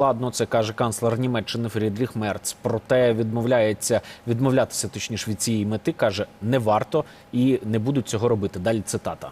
Ладно, це каже канцлер Німеччини Фрідріх Мерц. Проте відмовляється відмовлятися точніше від цієї мети. каже, не варто і не будуть цього робити. Далі цитата.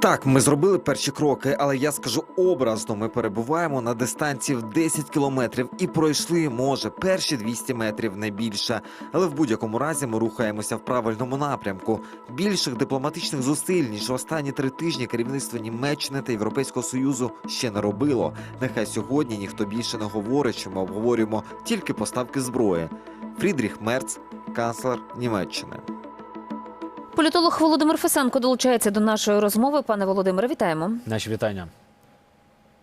Так, ми зробили перші кроки, але я скажу образно: ми перебуваємо на дистанції в 10 кілометрів і пройшли, може, перші 200 метрів, не більше. Але в будь-якому разі ми рухаємося в правильному напрямку. Більших дипломатичних зусиль ніж останні три тижні керівництво Німеччини та Європейського союзу ще не робило. Нехай сьогодні ніхто більше не говорить, що ми обговорюємо тільки поставки зброї. Фрідріх Мерц, канцлер Німеччини. Політолог Володимир Фесенко долучається до нашої розмови. Пане Володимире, вітаємо. Наші вітання.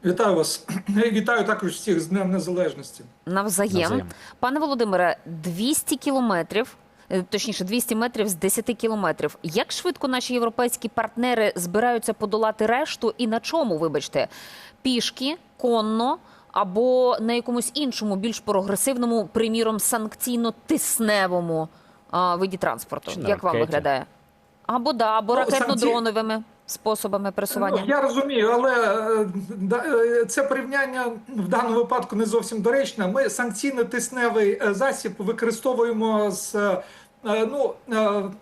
Вітаю вас. Вітаю також всіх з Днем Незалежності. Навзаєм. Навзаєм. Пане Володимире, 200 кілометрів. е, Точніше, 200 метрів з 10 кілометрів. Як швидко наші європейські партнери збираються подолати решту і на чому, вибачте, пішки, конно або на якомусь іншому, більш прогресивному, приміром, санкційно-тисневому а, виді транспорту? Як вам виглядає? Або да, або Ну, ракетно-дроновими способами пересування. Ну, я розумію, але е, е, це порівняння в даному випадку не зовсім доречне. Ми санкційно-тисневий е, засіб використовуємо з. Ну,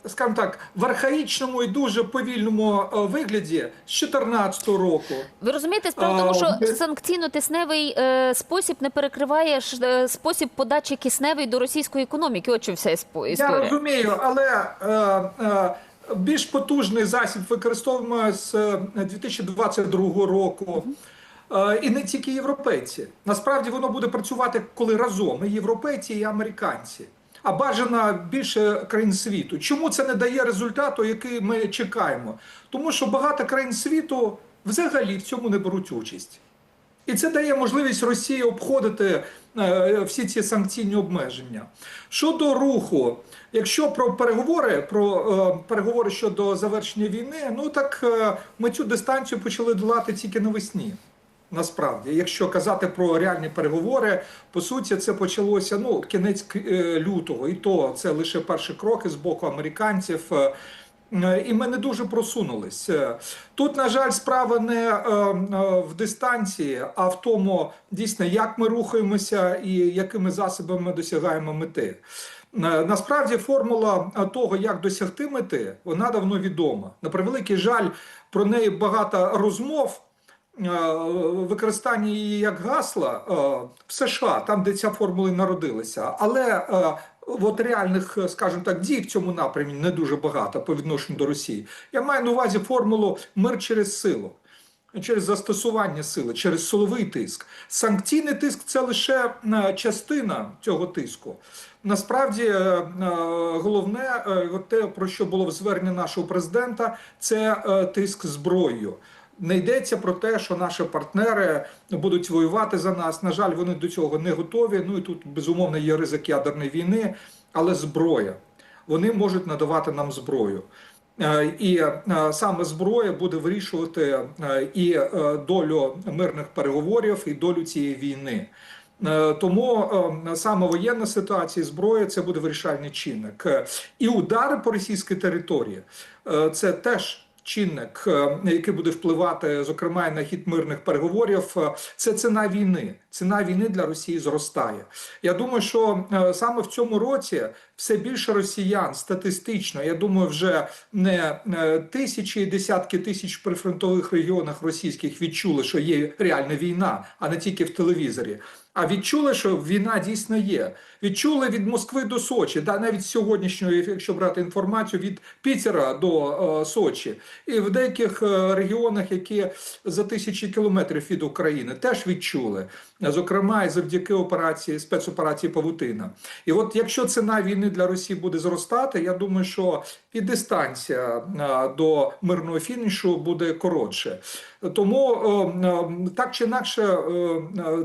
скажімо так, в архаїчному і дуже повільному вигляді з 2014 року. Ви розумієте, справа в тому, що санкційно-тисневий спосіб не перекриває спосіб подачі кисневої до російської економіки. От що вся іспо- Я розумію, але більш потужний засіб використовуємо з е, 2022 року. Е, І не тільки європейці. Насправді воно буде працювати коли разом і європейці, і американці. А бажано більше країн світу. Чому це не дає результату, який ми чекаємо? Тому що багато країн світу взагалі в цьому не беруть участь. І це дає можливість Росії обходити е, всі ці санкційні обмеження. Щодо руху, якщо про переговори, про е, переговори щодо завершення війни, ну так е, ми цю дистанцію почали долати тільки навесні. Насправді, якщо казати про реальні переговори, по суті, це почалося ну кінець е, лютого, і то це лише перші кроки з боку американців. Е, І ми не дуже просунулись. Е, Тут, на жаль, справа не е, в дистанції, а в тому, дійсно, як ми рухаємося і якими засобами ми досягаємо мети. Насправді, формула того, як досягти мети, вона давно відома. На превеликий жаль, про неї багато розмов. Використання її як гасла в США, там, де ця формула народилася, але от реальних, е, скажімо так, дій в цьому напрямі не дуже багато по відношенню до Росії. Я маю на увазі формулу мир через силу. Через застосування сили, через силовий тиск. Санкційний тиск це лише е, частина цього тиску. Насправді, е, головне, те, про що було в зверненні нашого президента, це тиск зброєю. Не йдеться про те, що наші партнери будуть воювати за нас. На жаль, вони до цього не готові. Ну і тут безумовно є ризик ядерної війни, але зброя. Вони можуть надавати нам зброю. Е, І е, саме зброя буде вирішувати е, і долю мирних переговорів, і долю цієї війни. Тому саме воєнна ситуація, зброя це буде вирішальний чинник. І удари по російській території це теж. Чинник, е, який буде впливати, зокрема, на хід мирних переговорів, е, це ціна війни. Ціна війни для Росії зростає. Я думаю, що е, саме в цьому році все більше росіян статистично. Я думаю, вже не е, тисячі, десятки тисяч прифронтових регіонах російських відчули, що є реальна війна, а не тільки в телевізорі. А відчули, що війна дійсно є. Відчули від Москви до Сочі, да навіть сьогоднішньої, якщо брати інформацію від Пітера до е, Сочі, і в деяких е, регіонах, які за тисячі кілометрів від України, теж відчули. Зокрема, і завдяки операції спецоперації Павутина. І от якщо ціна війни для Росії буде зростати, я думаю, що і дистанція е, до мирного фінішу буде коротше. Тому е, е, так чи інакше,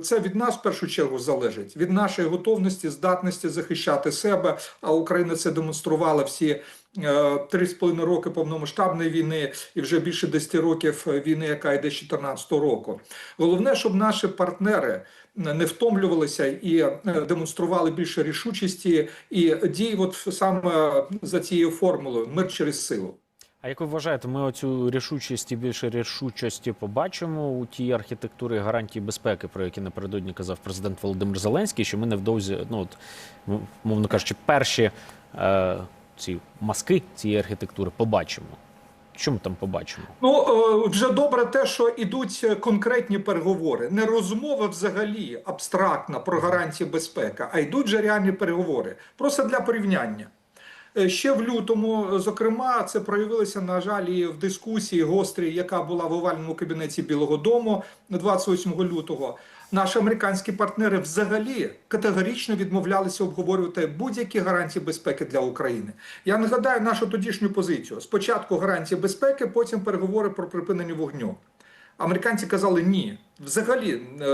це від нас в першу чергу залежить від нашої готовності, здатності захищати себе. А Україна це демонструвала всі. Е, Три з половиною роки повномасштабної війни і вже більше 10 років війни, яка йде з 2014 року. Головне, щоб наші партнери не втомлювалися і е, демонстрували більше рішучості і дій, от саме за цією формулою мир через силу. А як ви вважаєте, ми оцю рішучість і більше рішучості побачимо у тій архітектурі гарантій безпеки, про які напередодні казав президент Володимир Зеленський, що ми невдовзі, ну от мовно кажучи, перші е, ці маски цієї архітектури побачимо. Що ми там побачимо? Ну е, вже добре те, що ідуть конкретні переговори, не розмова взагалі абстрактна про гарантії безпеки, а йдуть вже реальні переговори. Просто для порівняння. Е, Ще в лютому, зокрема, це проявилося, на жаль, і в дискусії гострій, яка була в овальному кабінеті Білого Дому 28 лютого. Наші американські партнери взагалі категорично відмовлялися обговорювати будь-які гарантії безпеки для України. Я нагадаю нашу тодішню позицію: спочатку гарантії безпеки, потім переговори про припинення вогню. Американці казали ні, взагалі е,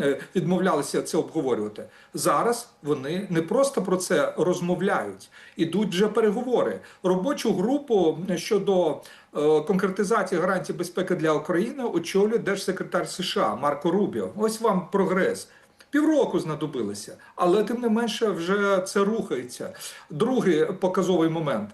е, відмовлялися це обговорювати. Зараз вони не просто про це розмовляють, ідуть вже переговори. Робочу групу щодо е, конкретизації гарантій безпеки для України очолює держсекретар США Марко Рубіо. Ось вам прогрес. Півроку знадобилося, але тим не менше вже це рухається. Другий показовий момент.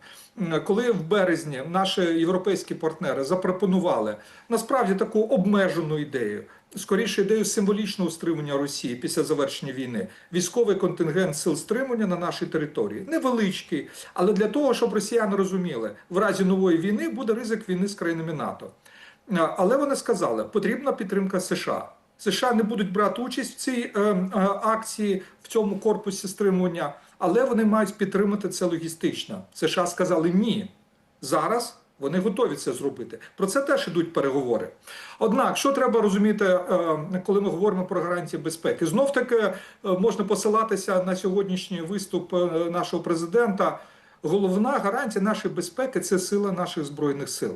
Коли в березні наші європейські партнери запропонували насправді таку обмежену ідею, скоріше ідею символічного стримання Росії після завершення війни, військовий контингент сил стримання на нашій території невеличкий, але для того, щоб росіяни розуміли, в разі нової війни буде ризик війни з країнами НАТО. Але вони сказали, потрібна підтримка США. США не будуть брати участь в цій е, е, акції, в цьому корпусі стримування, але вони мають підтримати це логістично. США сказали ні. Зараз вони готові це зробити. Про це теж ідуть переговори. Однак, що треба розуміти, е, коли ми говоримо про гарантії безпеки? Знов таки е, можна посилатися на сьогоднішній виступ е, нашого президента. Головна гарантія нашої безпеки це сила наших збройних сил.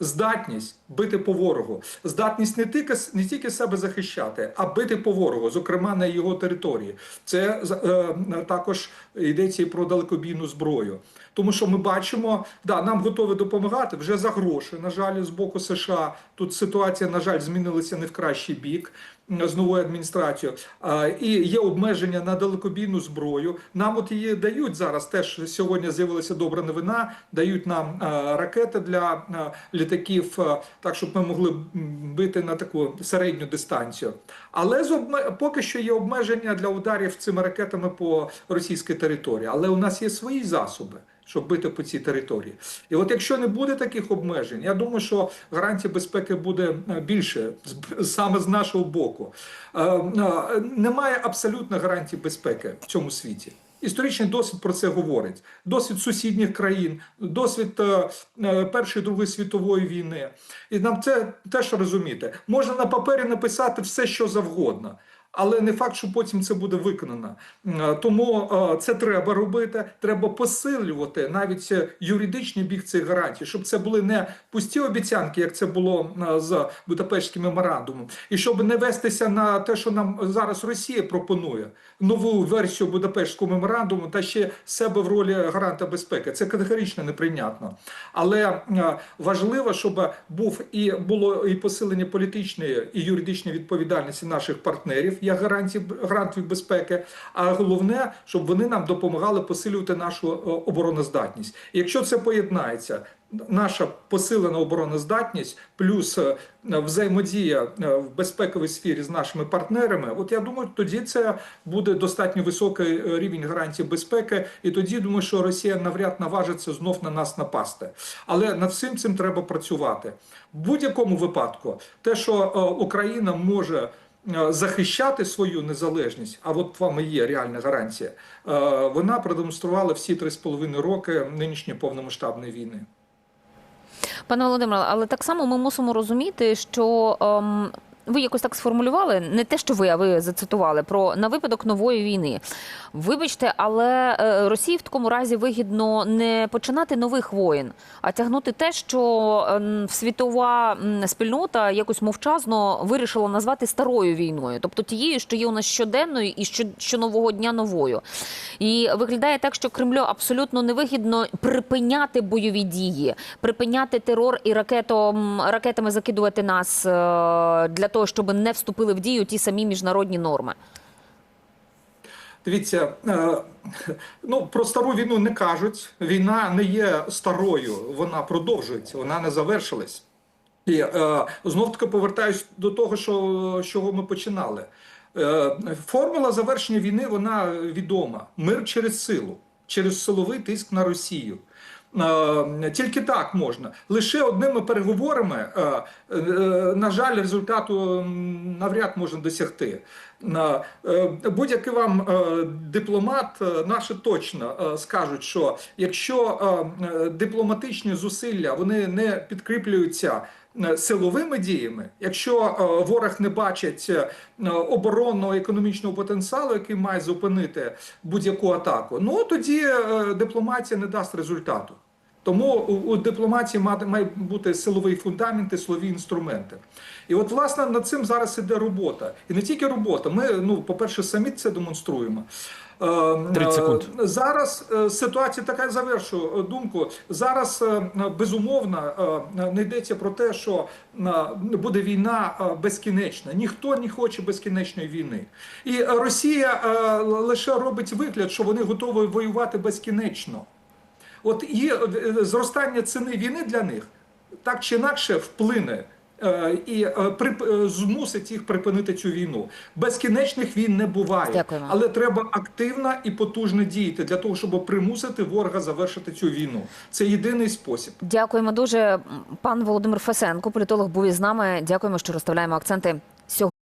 Здатність бити по ворогу, здатність не тільки не тільки себе захищати, а бити по ворогу, зокрема на його території. Це е, також йдеться і про далекобійну зброю. Тому що ми бачимо, да, нам готові допомагати вже за гроші. На жаль, з боку США тут ситуація, на жаль, змінилася не в кращий бік з новою адміністрацією. І є обмеження на далекобійну зброю. Нам от її дають зараз. Теж сьогодні з'явилася добра новина. Дають нам а, ракети для а, літаків, а, так щоб ми могли бити на таку середню дистанцію. Але з обме... поки що є обмеження для ударів цими ракетами по російській території. Але у нас є свої засоби. Щоб бити по цій території, і от якщо не буде таких обмежень, я думаю, що гарантія безпеки буде е, більше саме з нашого боку. Е, е, Немає абсолютно гарантій безпеки в цьому світі. Історичний досвід про це говорить. Досвід сусідніх країн, досвід е, е, Першої Другої світової війни. І нам це теж розуміти. Можна на папері написати все, що завгодно. Але не факт, що потім це буде виконано. Е, Тому е, це треба робити. Треба посилювати навіть е, юридичний біг цих гарантій, щоб це були не пусті обіцянки, як це було з Будапештським меморандумом, і щоб не вестися на те, що нам зараз Росія пропонує нову версію Будапештського меморандуму та ще себе в ролі гаранта безпеки. Це категорично неприйнятно. Але важливо, щоб був і було і посилення політичної і юридичної відповідальності наших партнерів як гарантів гарантів безпеки. А головне, щоб вони нам допомагали посилювати нашу е, обороноздатність. Якщо це поєднається. Наша посилена обороноздатність плюс е, взаємодія е, в безпековій сфері з нашими партнерами. От я думаю, тоді це буде достатньо високий рівень гарантій безпеки, і тоді думаю, що Росія навряд наважиться знов на нас напасти. Але над всім цим треба працювати в будь-якому випадку. Те, що Україна може. Е, Захищати свою незалежність, а от вам і є реальна гарантія. е, Вона продемонструвала всі три з половиною роки нинішньої повномасштабної війни. Пане Володимире, але так само ми мусимо розуміти, що ем, ви якось так сформулювали, не те, що ви, а ви зацитували про на випадок нової війни. Вибачте, але е, Росії в такому разі вигідно не починати нових воєн, а тягнути те, що ем, світова спільнота якось мовчазно вирішила назвати старою війною, тобто тією, що є у нас щоденною і що, що нового дня новою. І виглядає так, що Кремлю абсолютно невигідно припиняти бойові дії, припиняти терор і ракетом ракетами закидувати нас е, для того, щоб не вступили в дію ті самі міжнародні норми. Дивіться, е, ну про стару війну не кажуть. Війна не є старою, вона продовжується, вона не завершилась. І е, знов таки повертаюсь до того, що, чого ми починали. Е, формула завершення війни вона відома: мир через силу, через силовий тиск на Росію. Е, Тільки так можна. Лише одними переговорами, е, е, на жаль, результату навряд можна досягти. Будь-який вам дипломат, наші точно скажуть, що якщо дипломатичні зусилля вони не підкріплюються силовими діями, якщо ворог не бачить оборонного економічного потенціалу, який має зупинити будь-яку атаку, ну тоді дипломатія не дасть результату. Тому у, дипломатії має, має бути силовий фундамент і силові інструменти. І от, власне, над цим зараз іде робота. І не тільки робота. Ми, ну, по-перше, самі це демонструємо. Е, 30 секунд. е, Зараз е, ситуація така я завершу е, думку. Зараз безумовно не йдеться про те, що буде війна безкінечна. Ніхто не хоче безкінечної війни. І Росія лише робить вигляд, що вони готові воювати безкінечно. От і е, зростання ціни війни для них так чи інакше вплине. е, І е, е, змусить їх припинити цю війну. Безкінечних війн не буває, Дякуємо. але треба активно і потужно діяти для того, щоб примусити ворога завершити цю війну. Це єдиний спосіб. Дякуємо дуже. Пан Володимир Фесенко, політолог, був із нами. Дякуємо, що розставляємо акценти сьогодні.